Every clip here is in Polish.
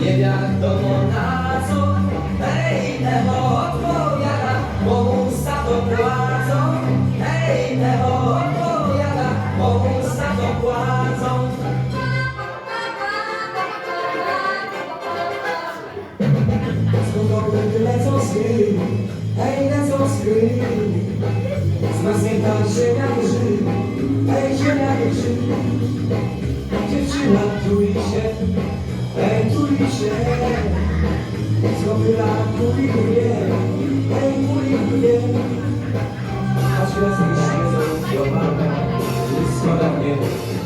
Nie wiadomo na co Ej, nebo odpowiada Bogu za to płacą. Ej, nebo odpowiada Bogu za to płacą. Skutowni lecą z gry Ej, lecą z gry Z nas nie ta ziemia drży Ej, ziemia drży. Dziewczyna, czuj się się. Co by lat mówiły Hej mówiły Aż raz myślę, że to Wszystko na mnie.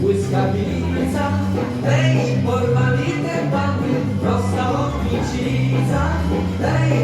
Błyska bilica, tej porwali te pany, prosta obliczyca, tej